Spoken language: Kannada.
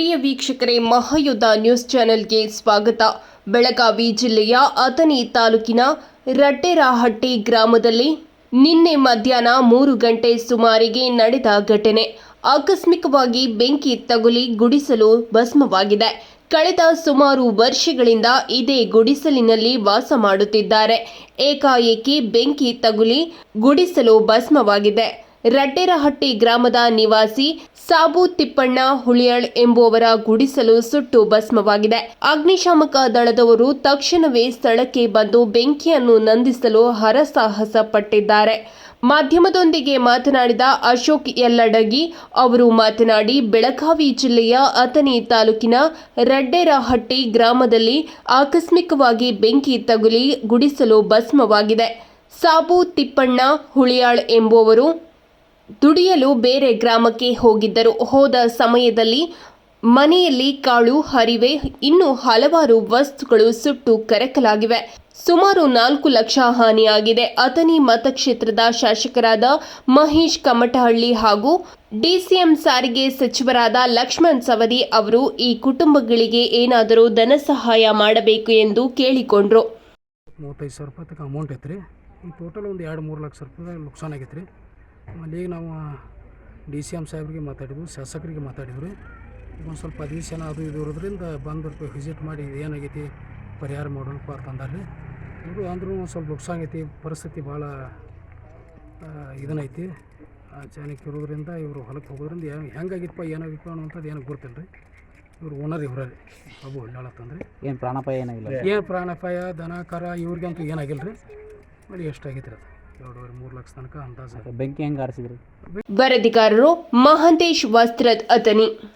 ಪ್ರಿಯ ವೀಕ್ಷಕರೇ, ಮಹಾಯುದ್ಧ ನ್ಯೂಸ್ ಚಾನೆಲ್ಗೆ ಸ್ವಾಗತ. ಬೆಳಗಾವಿ ಜಿಲ್ಲೆಯ ಅಥಣಿ ತಾಲೂಕಿನ ರಟ್ಟೆರಹಟ್ಟಿ ಗ್ರಾಮದಲ್ಲಿ ನಿನ್ನೆ ಮಧ್ಯಾಹ್ನ ಮೂರು ಗಂಟೆ ಸುಮಾರಿಗೆ ನಡೆದ ಘಟನೆ. ಆಕಸ್ಮಿಕವಾಗಿ ಬೆಂಕಿ ತಗುಲಿ ಗುಡಿಸಲು ಭಸ್ಮವಾಗಿದೆ. ಕಳೆದ ಸುಮಾರು ವರ್ಷಗಳಿಂದ ಇದೇ ಗುಡಿಸಲಿನಲ್ಲಿ ವಾಸ ಮಾಡುತ್ತಿದ್ದಾರೆ. ಏಕಾಏಕಿ ಬೆಂಕಿ ತಗುಲಿ ಗುಡಿಸಲು ಭಸ್ಮವಾಗಿದೆ. ರಡ್ಡೆರಹಟ್ಟಿ ಗ್ರಾಮದ ನಿವಾಸಿ ಸಾಬು ತಿಪ್ಪಣ್ಣ ಹುಳಿಯಾಳ್ ಎಂಬುವವರ ಗುಡಿಸಲು ಸುಟ್ಟು ಭಸ್ಮವಾಗಿದೆ. ಅಗ್ನಿಶಾಮಕ ದಳದವರು ತಕ್ಷಣವೇ ಸ್ಥಳಕ್ಕೆ ಬಂದು ಬೆಂಕಿಯನ್ನು ನಂದಿಸಲು ಹರಸಾಹಸ ಪಟ್ಟಿದ್ದಾರೆ. ಮಾಧ್ಯಮದೊಂದಿಗೆ ಮಾತನಾಡಿದ ಅಶೋಕ್ ಯಲ್ಲಡಗಿ ಅವರು ಮಾತನಾಡಿ, ಬೆಳಗಾವಿ ಜಿಲ್ಲೆಯ ಅಥಣಿ ತಾಲೂಕಿನ ರಡ್ಡೆರಹಟ್ಟಿ ಗ್ರಾಮದಲ್ಲಿ ಆಕಸ್ಮಿಕವಾಗಿ ಬೆಂಕಿ ತಗುಲಿ ಗುಡಿಸಲು ಭಸ್ಮವಾಗಿದೆ. ಸಾಬು ತಿಪ್ಪಣ್ಣ ಹುಳಿಯಾಳ್ ಎಂಬುವವರು ದುಡಿಯಲು ಬೇರೆ ಗ್ರಾಮಕ್ಕೆ ಹೋಗಿದ್ದರು. ಹೋದ ಸಮಯದಲ್ಲಿ ಮನೆಯಲ್ಲಿ ಕಾಳು, ಹರಿವೆ, ಇನ್ನು ಹಲವಾರು ವಸ್ತುಗಳು ಸುಟ್ಟು ಕರಕಲಾಗಿವೆ. ಸುಮಾರು ನಾಲ್ಕು ಲಕ್ಷ ಹಾನಿಯಾಗಿದೆ. ಅಥಣಿ ಮತಕ್ಷೇತ್ರದ ಶಾಸಕರಾದ ಮಹೇಶ್ ಕಮಟಹಳ್ಳಿ ಹಾಗೂ ಡಿಸಿಎಂ ಸಾರಿಗೆ ಸಚಿವರಾದ ಲಕ್ಷ್ಮಣ್ ಸವದಿ ಅವರು ಈ ಕುಟುಂಬಗಳಿಗೆ ಏನಾದರೂ ಧನ ಸಹಾಯ ಮಾಡಬೇಕು ಎಂದು ಕೇಳಿಕೊಂಡ್ರು. ಮೂವತ್ತೈದು ಸಾವಿರ ರೂಪಾಯಿ ಅಮೌಂಟ್ ಐತ್ರಿ. ಟೋಟಲ್ ಒಂದು ಎರಡು ಮೂರು ಲಕ್ಷ ರೂಪಾಯಿ ನುಕ್ಸಾನ್ ಆಗೈತೆ ರೀ ಆಮೇಲೆ ಈಗ ನಾವು ಡಿ ಸಿ ಎಂ ಸಾಹೇಬ್ರಿಗೆ ಮಾತಾಡಿದ್ವಿ ಶಾಸಕರಿಗೆ ಮಾತಾಡಿದ್ವಿ. ಈಗ ಒಂದು ಸ್ವಲ್ಪ ಅಧಿವೇಶನ ಅದು ಇದು ಇರೋದ್ರಿಂದ ಬಂದು ವಿಸಿಟ್ ಮಾಡಿ ಏನಾಗೈತಿ ಪರಿಹಾರ ಮಾಡೋಣಪ್ಪ ಅಂತಂದಾರೆ ರೀ ಇವರು ಅಂದ್ರೂ ಒಂದು ಸ್ವಲ್ಪ ನುಕ್ಸಾನ್ ಆಗೈತಿ ಪರಿಸ್ಥಿತಿ ಭಾಳ ಇದನ್ನೈತಿ ಚಾನಕ್ ಇರೋದ್ರಿಂದ ಇವರು ಹೊಲಕ್ಕೆ ಹೋಗೋದ್ರಿಂದ ಹೆಂಗೆ ಹೆಂಗಾಗಿತ್ತಪ್ಪ ಏನಾಗಿತ್ತು ಅನ್ನೋಂಥದ್ದು ಏನಕ್ಕೆ ಗೊತ್ತಿಲ್ಲ ರೀ ಇವ್ರು ಓನರ್ ಇವ್ರ ರೀ ಬಾಬು ಹೊಳ್ಳಾಳತ್ತಂದ್ರೆ ಏನು ಪ್ರಾಣಪಾಯ ಏನಾಗಿಲ್ಲ? ಏನು ಪ್ರಾಣಪಾಯ ದನ ಕರ ಇವ್ರಿಗಂತೂ ಏನಾಗಿಲ್ಲ ರೀ ಬರೀ ಎಷ್ಟಾಗೈತೆ ರೀ ಅದು? ಎರಡೂವರೆ ಮೂರು ಲಕ್ಷ ತನಕ ಅಂದಾಜು. ಬೆಂಕಿ ಹೆಂಗೆ ಆರಿಸಿದ್ರಿ? ವರದಿಗಾರರು ಮಹಾಂತೇಶ್ ವಸ್ತ್ರದ್ ಅಥಣಿ